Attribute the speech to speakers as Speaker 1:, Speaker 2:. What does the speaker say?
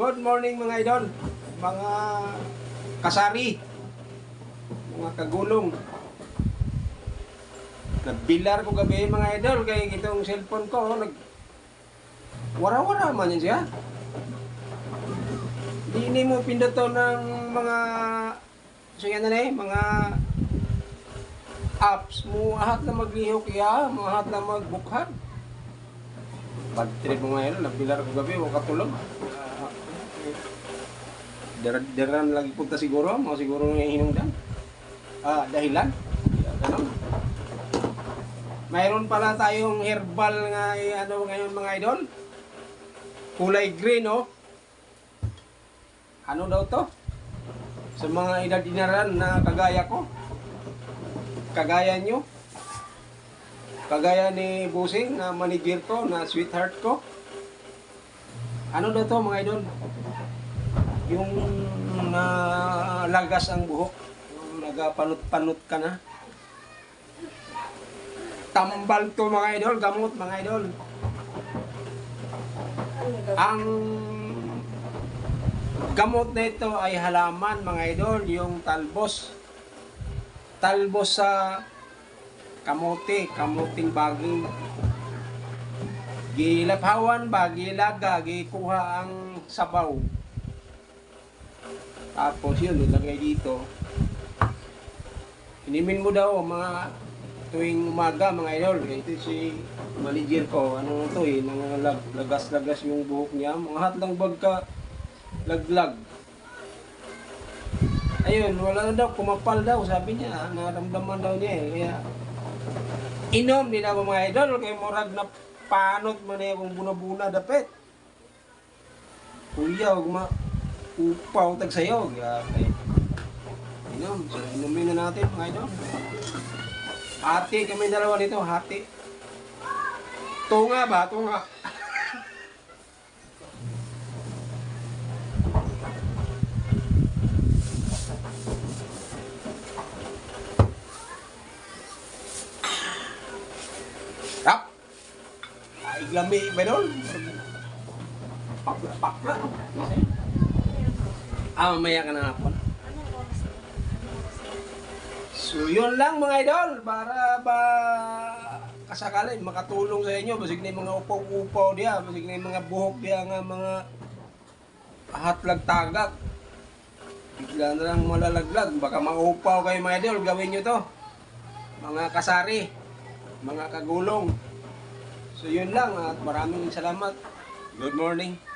Speaker 1: Good morning mga idol, mga kasari, mga kagulong. Nagbilar ko gabi mga idol kay itong cellphone ko nag wara-wara man yan siya. Di ni mo pinduto ng mga so yan na eh, mga apps mo ahat na maglihok ya, ahat na magbukhan. Bad trip mo ngayon, nagbilar ko gabi, wala Uh, Daran lagi punta siguro, mga siguro nga hinungdan. Ah, dahilan. Ganun. Mayroon pala tayong herbal nga eh, ano ngayon mga idol. Kulay green oh. Ano daw to? Sa mga edad-inaran na kagaya ko. Kagaya nyo. Kagaya ni Busing na manager ko, na sweetheart ko. Ano daw to mga idol? Yung nalagas ang buhok. Nagapanot-panot ka na. Tambal to mga idol, gamot mga idol. Ang gamot nito ay halaman mga idol, yung talbos. Talbos sa kamote, kamuting baging. Gilaphawan ba, gilaga, gikuha ang sabaw. Tapos yun, nilagay dito. Inimin mo daw mga tuwing umaga mga idol. Ito si manager ko. Ano to eh, nang lag, lagas-lagas yung buhok niya. Mga hatlang bag ka laglag. Ayun, wala na daw, kumapal daw, sabi niya. Naramdaman daw niya eh. Kaya, inom nila mga idol. Kaya murag na panot mo na yung buna-buna dapit. Kuya, huwag ma upaw tag sayo. Eh, inom. So, inumin na natin mga idol. Hati kami dalawa nito, hati. Tunga ba? Tunga. Tap. Ay, lami ba doon? Pakla, pakla. Ah, mamaya ka na hapon. So yun lang mga idol. Para ba kasakali makatulong sa inyo. Basig na yung mga upaw-upaw diya basig na yung mga buhok diya nga mga hatlag tagak bigla na lang malalaglag. Baka maupaw kayo mga idol. Gawin nyo to. Mga kasari. Mga kagulong. So yun lang at maraming salamat. Good morning